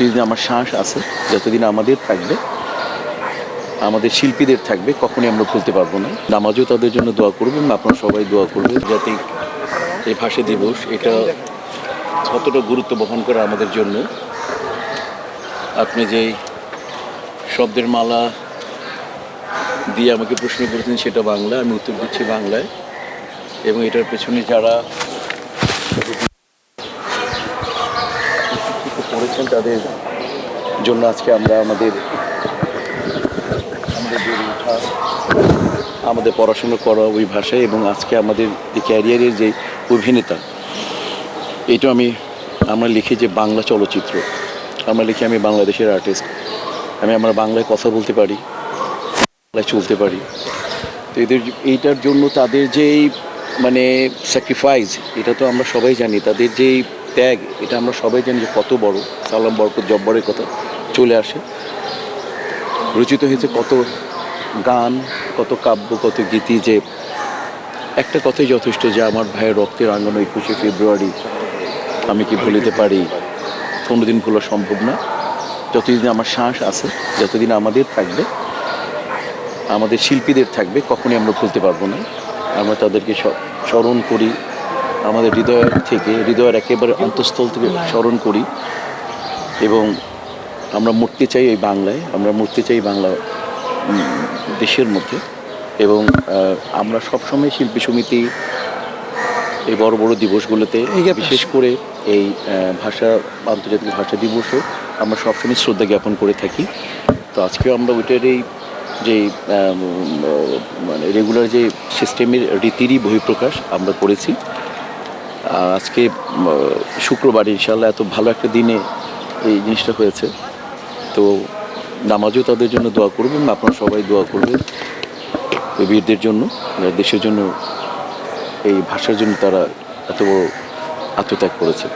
যতদিন আমার শ্বাস আছে, যতদিন আমাদের থাকবে, আমাদের শিল্পীদের থাকবে, কখনই আমরা ভুলতে পারব না। নামাজও তাদের জন্য দোয়া করবেন, আপনারা সবাই দোয়া করবে যাতে এই ভাষা দিবস এটা কতটা গুরুত্ব বহন করে আমাদের জন্য। আপনি যেই শব্দের মালা দিয়ে আমাকে প্রশ্ন করেছেন, সেটা বাংলা আমি উত্তর দিচ্ছি বাংলায়। এবং এটার পেছনে যারা পড়েছেন তাদের জন্য আজকে আমরা আমাদের আমাদের পড়াশোনা করা ওই ভাষায় এবং আজকে আমাদের এই ক্যারিয়ারের যে অভিনেতা এটা আমি আমরা লিখি যে বাংলা চলচ্চিত্র। আমরা লিখি আমি বাংলাদেশের আর্টিস্ট আমি আমার বাংলায় কথা বলতে পারি, বাংলায় চলতে পারি। তো এদের এইটার জন্য তাদের যেই মানে স্যাক্রিফাইস এটা তো আমরা সবাই জানি, তাদের যেই ত্যাগ, এটা আমরা সবাই জানি যে কত বড়, সালাম, বরকত, জব্বরের কথা চলে আসে। রচিত হয়েছে কত গান, কত কাব্য, কত গীতি যে একটা কথাই যথেষ্ট যে আমার ভাইয়ের রক্তের আঙ্গন একুশে ফেব্রুয়ারি আমি কি ভুলিতে পারি, কোনোদিন ভোলা সম্ভব না। যতদিন আমার শ্বাস আছে, যতদিন আমাদের থাকবে, আমাদের শিল্পীদের থাকবে, কখনই আমরা ভুলতে পারব না। আমরা তাদেরকে স্মরণ করি আমাদের হৃদয় থেকে হৃদয়ের একেবারে অন্তঃস্থল থেকে স্মরণ করি এবং আমরা মরতে চাই এই বাংলায় আমরা মরতে চাই বাংলা দেশের মধ্যে এবং আমরা সবসময় শিল্পী সমিতি এই বড় বড় দিবসগুলোতে এই বিশেষ করে এই ভাষা আন্তর্জাতিক ভাষা দিবসে আমরা সবসময় শ্রদ্ধা জ্ঞাপন করে থাকি। তো আজকেও আমরা ওইটার এই যে মানে রেগুলার যে সিস্টেমের রীতিরই বহিঃপ্রকাশ আমরা করেছি। আজকে শুক্রবার ইনশাল্লাহ এত ভালো একটা দিনে এই জিনিসটা হয়েছে। তো নামাজও তাদের জন্য দোয়া করবেন, আপনারা সবাই দোয়া করবেন। বীরদের জন্য দেশের জন্য, এই ভাষার জন্য তারা এত বড় আত্মত্যাগ করেছে।